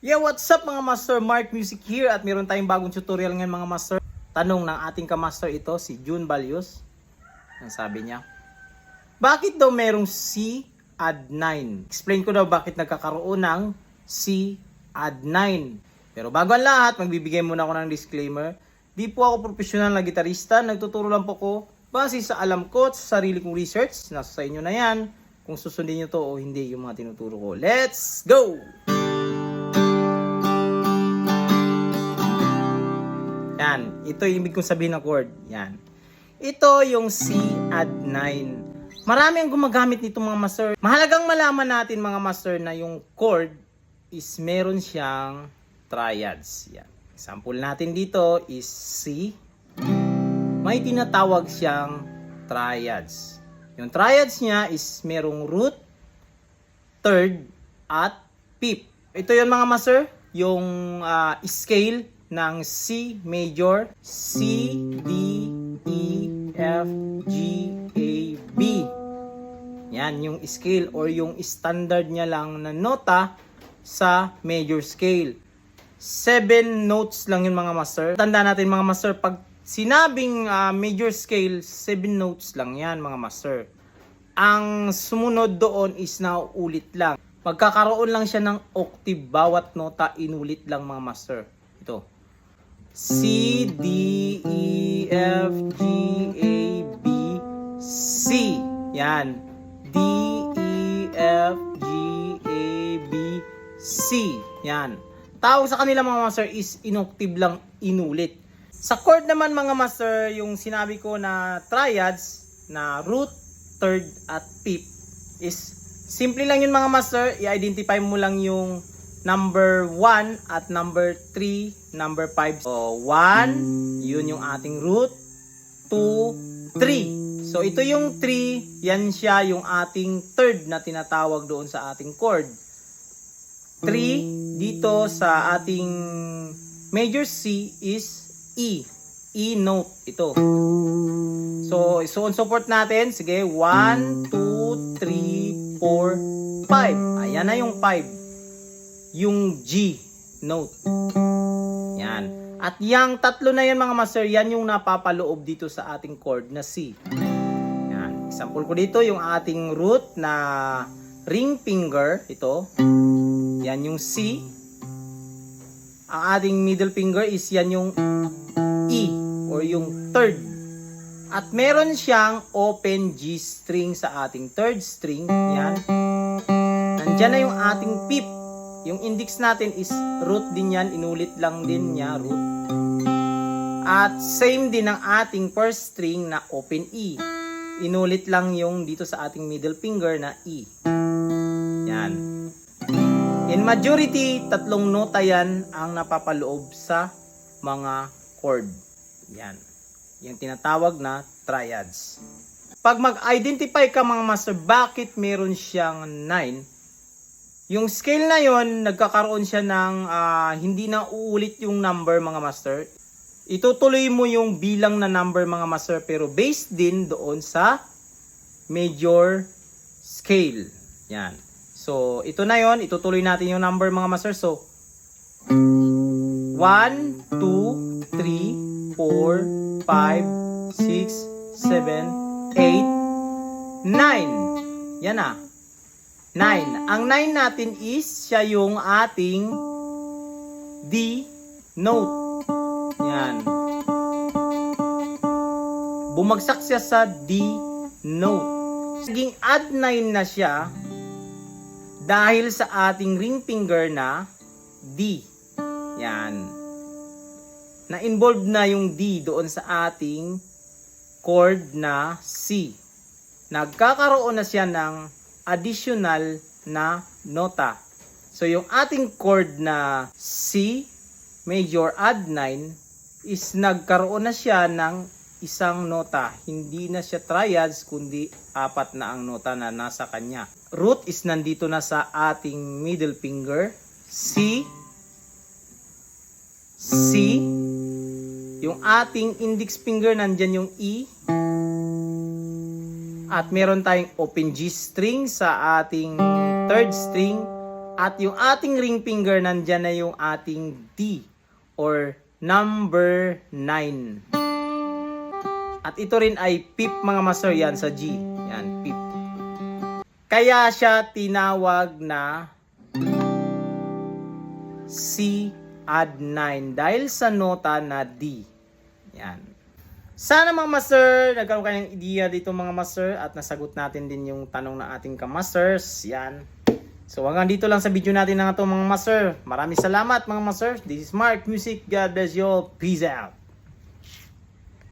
Yeah, what's up mga master? Mark Music here at meron tayong bagong tutorial ngayon mga master. Tanong ng ating kamaster ito, si June Balios. Ang sabi niya, bakit daw merong C add 9? Explain ko daw bakit nagkakaroon ng C add 9. Pero bago ang lahat, magbibigay muna ako ng disclaimer. Di po ako profesional na gitarista, nagtuturo lang po ko base sa alam ko at sa sarili kong research. Nasa sa inyo na yan kung susundin nyo to o hindi yung mga tinuturo ko. Let's go! Ito yung ibig kong sabihin ng chord. Yan. Ito yung C add 9. Marami ang gumagamit nito mga master. Mahalagang malaman natin mga master na yung chord is meron siyang triads. Yan. Example natin dito is C. May tinatawag siyang triads. Yung triads niya is merong root, third, at fifth. Ito yun mga master, yung ah, scale ng C major, C, D, E, F, G, A, B. Yan yung scale or yung standard niya lang na nota sa major scale. Seven notes lang yun mga master. Tanda natin mga master, pag sinabing ah, major scale, seven notes lang yan mga master. Ang sumunod doon is nauulit lang. Magkakaroon lang siya ng octave bawat nota inulit lang mga master. C, D, E, F, G, A, B, C. Yan. D, E, F, G, A, B, C. Yan. Tawag sa kanila mga master is inoctave lang inulit. Sa chord naman mga master, yung sinabi ko na triads na root, third, at fifth is simple lang yun mga master. I-identify mo lang yung number 1 at number 3, number 5. So 1, yun yung ating root. 2, 3. So ito yung 3, yan siya yung ating third na tinatawag doon sa ating chord. 3 dito sa ating major C is E. E note ito. So, so on support natin. Sige, 1, 2, 3, 4, 5. Ayan na yung 5. Yung G note. Yan. At yung tatlo na yan mga master, yan yung napapaloob dito sa ating chord na C. Yan. Example ko dito, yung ating root na ring finger, ito. Yan yung C. Ang ating middle finger is yan yung E or yung third. At meron siyang open G string sa ating third string. Yan. Nandyan na yung ating fifth. Yung index natin is root din yan. Inulit lang din niya root. At same din ang ating first string na open E. Inulit lang yung dito sa ating middle finger na E. Yan. In majority, tatlong nota yan ang napapaloob sa mga chord. Yan. Yung tinatawag na triads. Pag mag-identify ka mga master, bakit meron siyang 9? Yung scale na yon nagkakaroon siya ng ah, hindi na uulit yung number mga master. Itutuloy mo yung bilang na number mga master pero based din doon sa major scale. Yan. So, ito na yon Itutuloy natin yung number mga master. So, 1, 2, 3, 4, 5, 6, 7, 8, 9. Yan na. 9. Ang 9 natin is siya yung ating D note. Yan. Bumagsak siya sa D note. Naging add 9 na siya dahil sa ating ring finger na D. Yan. Na-involved na yung D doon sa ating chord na C. Nagkakaroon na siya ng additional na nota. So yung ating chord na C major add 9 is nagkaroon na siya ng isang nota. Hindi na siya triads kundi apat na ang nota na nasa kanya. Root is nandito na sa ating middle finger. C C yung ating index finger nandyan yung E at meron tayong open G string sa ating third string At yung ating ring finger, nandyan na yung ating D or number 9. At ito rin ay pip mga master yan sa G. Yan, pip. Kaya siya tinawag na C add 9 dahil sa nota na D. Yan. Sana mga master, nagkaroon kayo ng idea dito mga master at nasagot natin din yung tanong ng ating kamasters. Yan. So hanggang dito lang sa video natin na ito mga master. Maraming salamat mga master. This is Mark Music. God bless you all. Peace out.